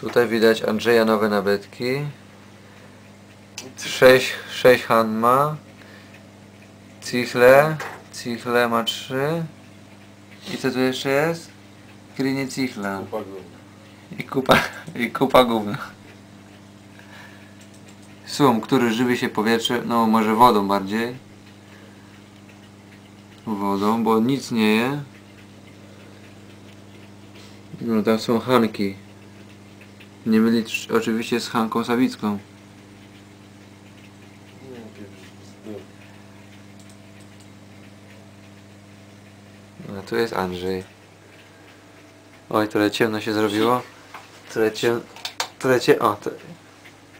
Tutaj widać Andrzeja nowe nabytki. 6, 6 Han ma. Cichle. Cichle ma 3. I co tu jeszcze jest? Klinie Cichla. I kupa, i kupa gówna. Sum, który żywi się powietrze, no może wodą bardziej. Wodą, bo nic nie je. No tam są Hanki. Nie mylić oczywiście z Hanką Sawicką. No tu jest Andrzej. Oj, tyle ciemno się zrobiło. Tyle ciem... Tyle cie... O, te...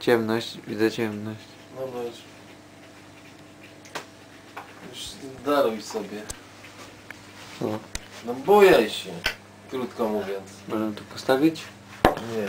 ciemność, widzę ciemność. No no już. Daruj sobie. O, No bujaj się. Krótko mówiąc. możemy tu postawić? Nie.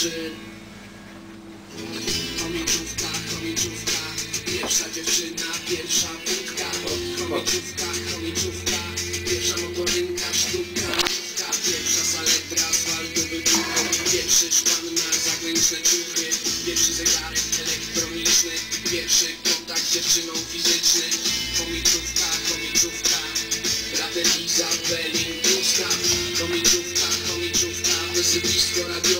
czy... Komiczówka, pierwsza dziewczyna, pierwsza wódka. Komiczówka, komiczówka, pierwsza motorynka, sztuka, sztuka, pierwsza saletra, asfaltowy buchon, pierwszy szpan na zagraniczne ciuchy, pierwszy zegarek elektroniczny, pierwszy kontakt z dziewczyną fizyczny. Komiczówka, komiczówka, Radeliza, Belin, Gustaw, komiczówka, komiczówka, wysypisko radio.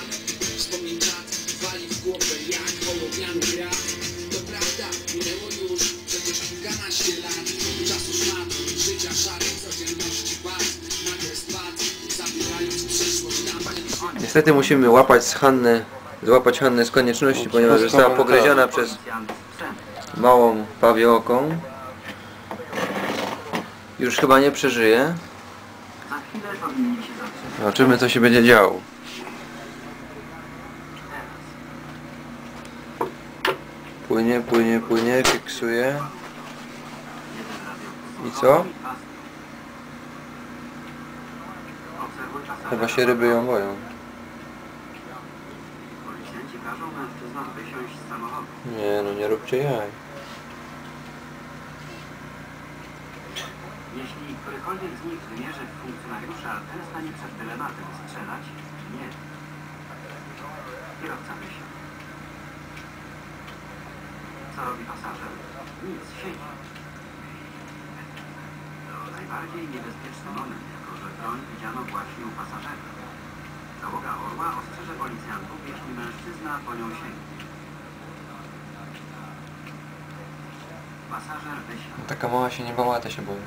Znaczy, 15 lat Czasu szmat, życia szarych, codzienności bat Nagle zabierając przyszłość Niestety musimy łapać z Hanny, złapać Hannę z konieczności, ponieważ została pogryziona przez małą pawioką. Już chyba nie przeżyje. Zobaczymy co się będzie działo. Płynie, płynie, płynie, fiksuje. I co? Chyba się ryby ją boją. Nie no, nie róbcie jaj. Jeśli którykolwiek z nich wymierzy w funkcjonariusza, ten stanie przed dylematem strzelać czy nie. Kierowca wysiadł. Co robi pasażer? Nic, siedzi. Najbardziej niebezpieczny moment, jako że broń widziano właśnie u pasażera. Załoga Orła ostrzeże policjantów, jeśli mężczyzna po nią sięgnie. Pasażer wysiadł. Taka mała się nie bała, to się boi.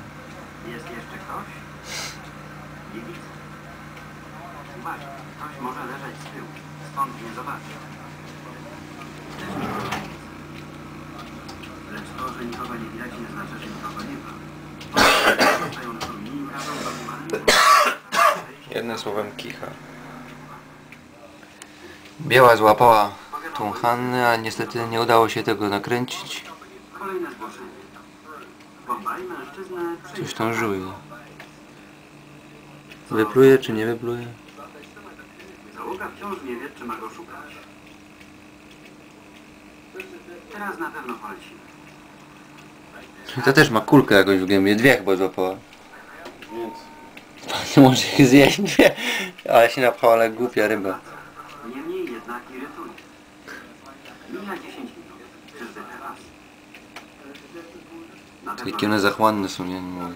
Jest jeszcze ktoś? Nie widzę. Uważaj, ktoś może leżeć z tyłu. Stąd nie zobaczy. Lecz to, że nikogo nie widać nie znaczy, że nikogo nie ma. Jednym słowem kicha. Biała złapała tą Hannę, a niestety nie udało się tego nakręcić. Coś tam żuje. Wypluje czy nie wypluje? Załoga wciąż nie wie, czy ma go szukać. Teraz na pewno polecimy. To też ma kulkę jakoś w gębie, dwie chyba złapała. Więc. Nie może ich zjeść, nie. Ale się napchała, ale głupia ryba. Niemniej jednak irytuje. Mija 10 minut. Czyżby teraz? Jakie one zachłanne są, nie, nie mogę.